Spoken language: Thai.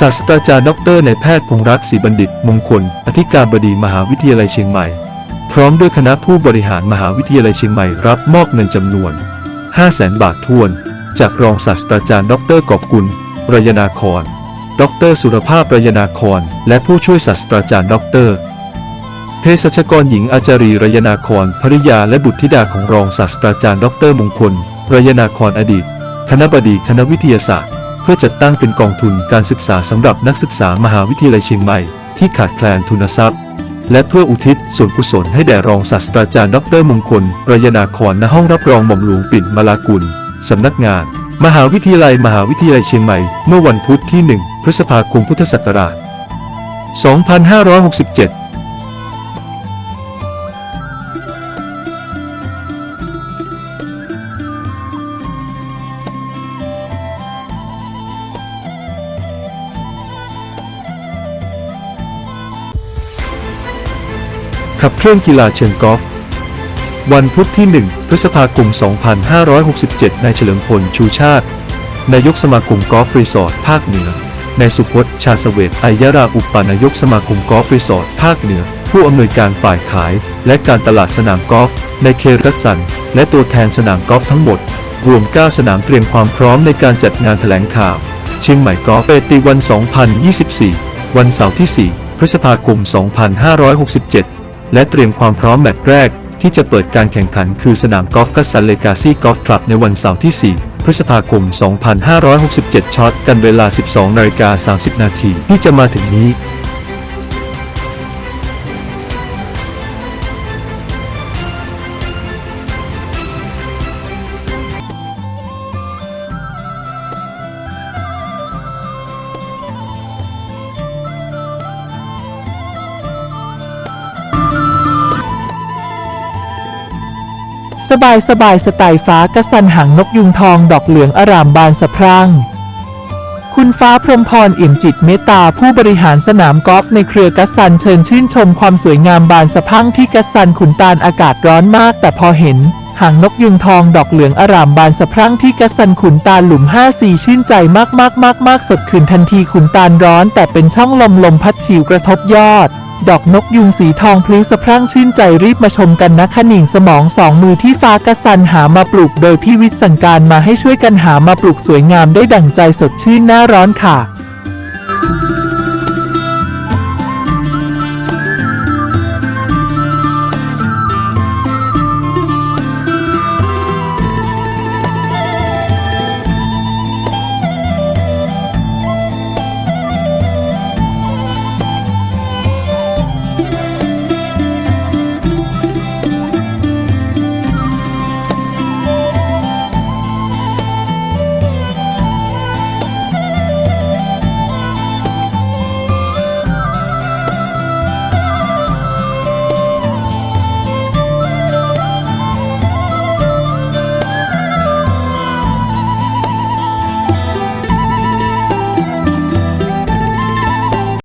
ศาสตราจารย์ดรนายแพทย์พงรัตน์ศรีบัณฑิต มงคล อธิการบดีมหาวิทยาลัยเชียงใหม่ พร้อมด้วยคณะผู้บริหารมหาวิทยาลัยเชียงใหม่รับมอบเงินจำนวน 500,000บาททวน จากรองศาสตราจารย์ ดรกอบกุลรยนาคร ดร สุรภาพรยนาคร และผู้ช่วยศาสตราจารย์ ดรเภสัชกรหญิงอาจารีรยนาครภริยาและบุตรธิดาของรองศาสตราจารย์ ดรมงคลรยนาครอดีต คณบดีคณะวิทยาศาสตร์ เพื่อจัดตั้งเป็นกองทุนการศึกษาสำหรับนักศึกษามหาวิทยาลัยเชียงใหม่ที่ขาดแคลนทุนทรัพย์ และเพื่ออุทิศส่วนกุศลให้แด่รองศาสตราจารย์ดรมงคลรยนาครณห้องรับรองหม่อมหลวงปิ่นมาลากุลสำนักงาน มหาวิทยาลัยมหาวิทยาลัยเชียงใหม่เมื่อวันพุธที่ 1 พฤษภาคมพุทธศักราช 2567 ขับเคลื่อนกีฬาเชิงกอล์ฟวันพุธที่ 1 พฤษภาคม 2567 นายเฉลิมพล ชูชาติ นายกสมาคมกอล์ฟรีสอร์ทภาคเหนือ นายสุพจน์ชาสเวตไอยราอุปปานายกสมาคมกอล์ฟรีสอร์ทภาคเหนือ ผู้อำนวยการฝ่ายขาย และการตลาดสนามกอล์ฟ ในเครัสัน และตัวแทนสนามกอล์ฟทั้งหมด รวม 9 สนามเตรียมความพร้อมในการจัดงานแถลงข่าว เชียงใหม่กอล์ฟเฟสติวัน 2024 วันเสาร์ที่ 4 พฤษภาคม 2567 และเตรียมความพร้อมแมตช์แรก ที่จะเปิดการแข่งขันคือสนามกอล์ฟกัสซันเลกาซี่กอล์ฟคลับในวันเสาร์ที่ 4พฤษภาคม 2567 ช็อต กันเวลา 12 นาฬิกา 30 นาที ที่จะมาถึงนี้ สบายสบายสไตล์ฟ้ากระสันหางนกยุงทองดอกเหลืองอารามบานสะพรั่ง คุณฟ้าพรมพรเอี่ยมจิตเมตตาผู้บริหารสนามกอล์ฟในเครือกัสซันเชิญชื่นชมความสวยงามบานสะพรั่งที่กัสซันขุนตาลอากาศร้อนมาก แต่พอเห็นหางนกยุงทองดอกเหลืองอารามบานสะพรั่งที่กัสซันขุนตาลหลุม 5 4 ชื่นใจมากมากมากมากสดขืนทันทีขุนตาลร้อน แต่เป็นช่องลมลมพัดฉิวกระทบยอด ดอกนกยุงสีทองพลิ้วสะพรั่งชื่นใจรีบมาชมกันนะคะหนิงสมองสองมือที่ฟ้ากระสันหามาปลูกโดยพี่วิทย์สั่งการมาให้ช่วยกันหามาปลูกสวยงามได้ดั่งใจสดชื่นหน้าร้อนค่ะ